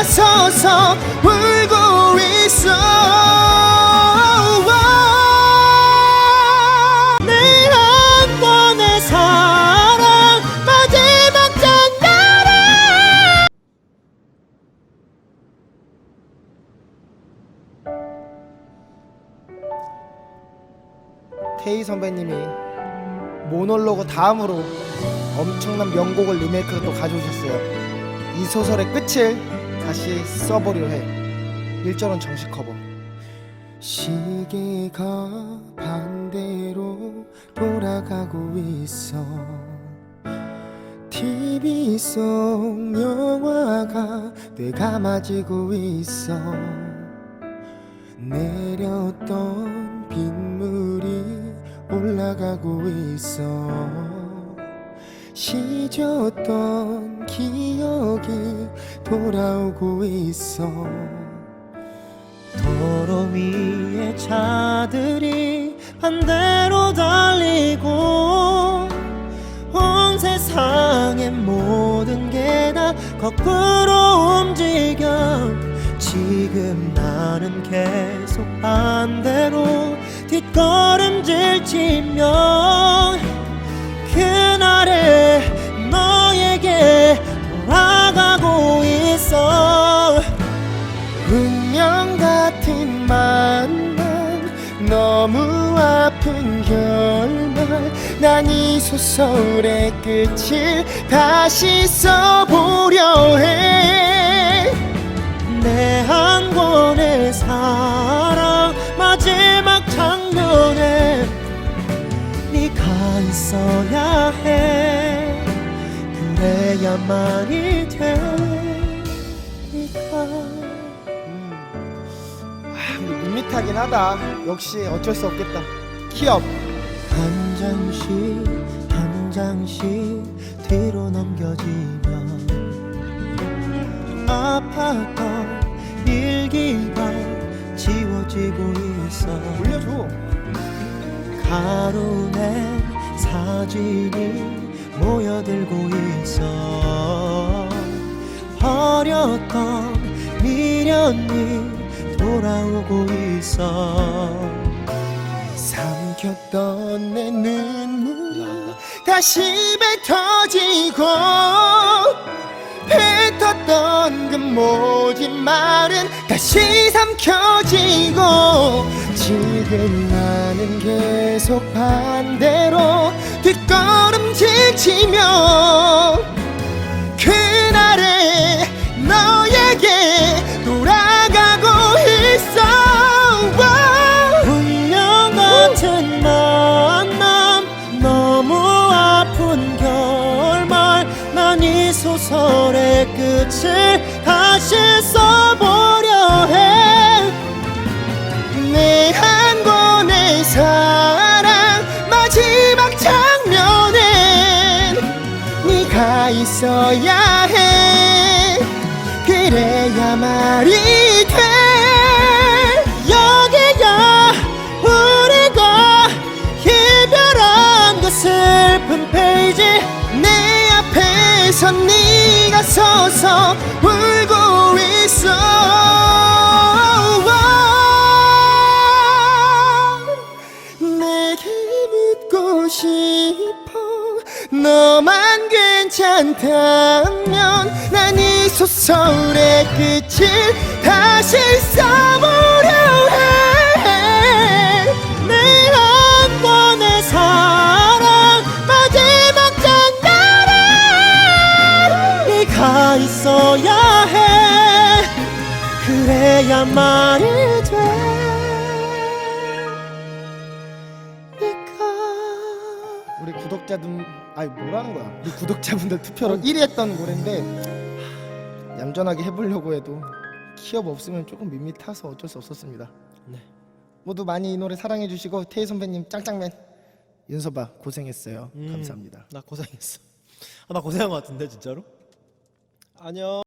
네가 서서 울고 있어 내한 번의 사랑 마지막 장날에 테이 선배님이 모놀로그 다음으로 엄청난 명곡을 리메이크로 또 가져오셨어요. 이 소설의 끝을 다시 써보려 해. 1절은 정식 커버. 시계가 반대로 돌아가고 있어. TV 속 영화가 되감아지고 있어. 내렸던 빗물이 올라가고 있어 시졌던 기억이 돌아오고 있어. 도로 위에 차들이 반대로 달리고 온 세상의 모든 게 다 거꾸로 움직여. 지금 나는 계속 반대로 뒷걸음질 치며 아픈 결말 난 이 소설의 끝을 다시 써보려 해 내 한 권의 사랑 마지막 장면에 네가 있어야 해 그래야만이 되니까 음. 아, 밋밋하긴 하다. 역시 어쩔 수 없겠다. 키업. 한 장씩 한 장씩 뒤로 넘겨지면 아팠던 일기가 지워지고 있어 올려줘. 가루낸 사진이 모여들고 있어 버렸던 미련이 돌아오고 있어 삼켰던 내 눈물이 다시 뱉어지고 뱉었던 그 모진 말은 다시 삼켜지고 지금 나는 계속 반대로 뒷걸음질 치며 끝을 다시 써보려 해. 내 한 권의 사랑 마지막 장면엔 네가 있어야 해. 그래야 말이 돼. 여기야 우리가 이별한 그 슬픈 페이지 내 앞에서 네 가 서서 울고 있어. 내게 묻고 싶어. 너만 괜찮다면 난 이 소설의 끝을 다시 써보 돼 네가 우리 구독자들 아니 뭐라는 거야? 우리 구독자분들 투표로 1위 했던 노래인데 얌전하게 해보려고 해도 키업 없으면 조금 밋밋해서 어쩔 수 없었습니다. 네. 모두 많이 이 노래 사랑해 주시고 태희 선배님 짱짱맨 윤서봐 고생했어요. 음. 감사합니다. 나 고생했어 아, 나 고생한 것 같은데 진짜로 안녕